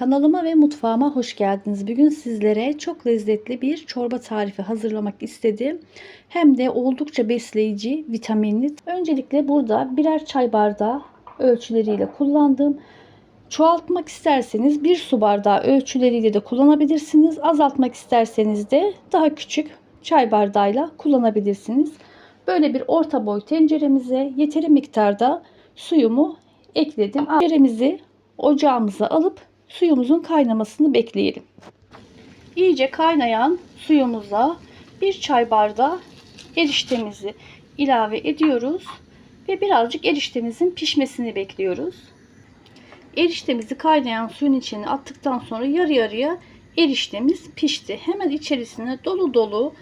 Kanalıma ve mutfağıma hoş geldiniz. Bugün sizlere çok lezzetli bir çorba tarifi hazırlamak istedim. Hem de oldukça besleyici, vitaminli. Öncelikle burada birer çay bardağı ölçüleriyle kullandım. Çoğaltmak isterseniz bir su bardağı ölçüleriyle de kullanabilirsiniz. Azaltmak isterseniz de daha küçük çay bardağıyla kullanabilirsiniz. Böyle bir orta boy tenceremize yeteri miktarda suyumu ekledim. Tenceremizi ocağımıza alıp suyumuzun kaynamasını bekleyelim. İyice kaynayan suyumuza bir çay bardağı eriştemizi ilave ediyoruz ve birazcık eriştemizin pişmesini bekliyoruz. Eriştemizi kaynayan suyun içine attıktan sonra yarı yarıya eriştemiz pişti. Hemen içerisine dolu dolu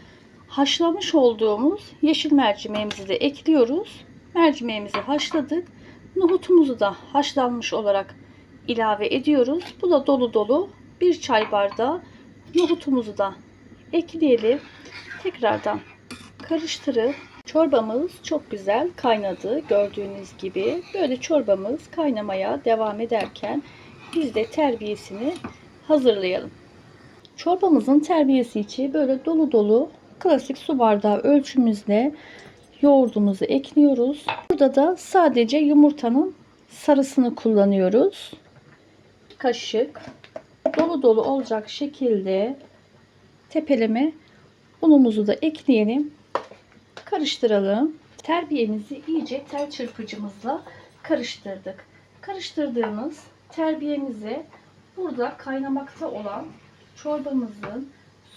haşlamış olduğumuz yeşil mercimeğimizi de ekliyoruz. Mercimeğimizi haşladık. Nohutumuzu da haşlanmış olarak ilave ediyoruz. Bu da dolu dolu bir çay bardağı nohutumuzu da ekleyelim. Tekrardan karıştırıp çorbamız çok güzel kaynadı. Gördüğünüz gibi böyle çorbamız kaynamaya devam ederken biz de terbiyesini hazırlayalım. Çorbamızın terbiyesi için böyle dolu dolu klasik su bardağı ölçümüzle yoğurdumuzu ekliyoruz. Burada da sadece yumurtanın sarısını kullanıyoruz. Kaşık dolu dolu olacak şekilde tepeleme unumuzu da ekleyelim. Karıştıralım. Terbiyemizi iyice tel çırpıcımızla karıştırdık. Karıştırdığımız terbiyemize burada kaynamakta olan çorbamızın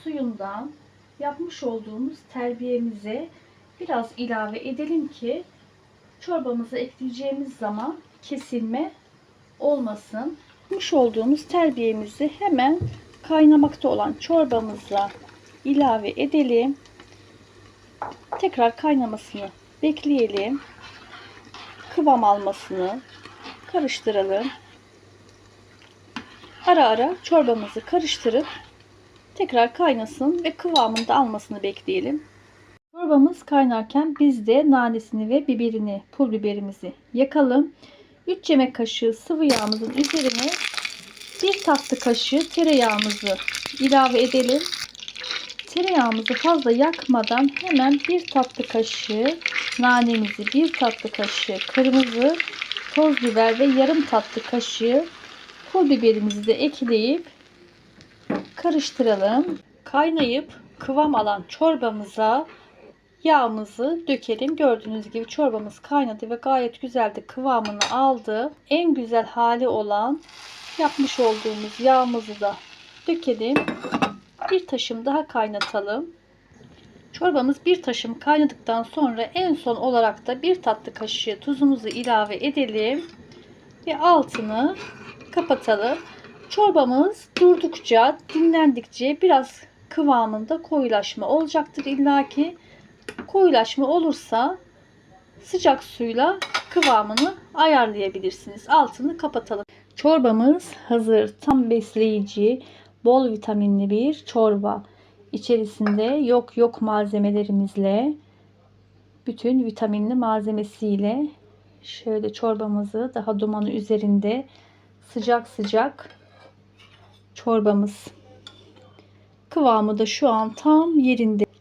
suyundan yapmış olduğumuz terbiyemize biraz ilave edelim ki çorbamızı ekleyeceğimiz zaman kesilme olmasın. Yapmış olduğumuz terbiyemizi hemen kaynamakta olan çorbamıza ilave edelim. Tekrar kaynamasını bekleyelim. Kıvam almasını karıştıralım. Ara ara çorbamızı karıştırıp tekrar kaynasın ve kıvamını da almasını bekleyelim. Çorbamız kaynarken biz de nanesini ve biberini, pul biberimizi yakalım. 3 yemek kaşığı sıvı yağımızın üzerine 1 tatlı kaşığı tereyağımızı ilave edelim. Tereyağımızı fazla yakmadan hemen 1 tatlı kaşığı nanemizi, 1 tatlı kaşığı kırmızı toz biber ve yarım tatlı kaşığı pul biberimizi de ekleyip karıştıralım. Kaynayıp kıvam alan çorbamıza yağımızı dökelim. Gördüğünüz gibi çorbamız kaynadı ve gayet güzel de kıvamını aldı. En güzel hali olan yapmış olduğumuz yağımızı da dökelim. Bir taşım daha kaynatalım. Çorbamız bir taşım kaynadıktan sonra en son olarak da bir tatlı kaşığı tuzumuzu ilave edelim. Ve altını kapatalım. Çorbamız durdukça, dinlendikçe biraz kıvamında koyulaşma olacaktır illaki koyulaşma olursa sıcak suyla kıvamını ayarlayabilirsiniz. Altını kapatalım. Çorbamız hazır. Tam besleyici, bol vitaminli bir çorba. İçerisinde yok yok malzemelerimizle bütün vitaminli malzemesiyle şöyle çorbamızı daha dumanı üzerinde sıcak sıcak çorbamız. Kıvamı da şu an tam yerinde.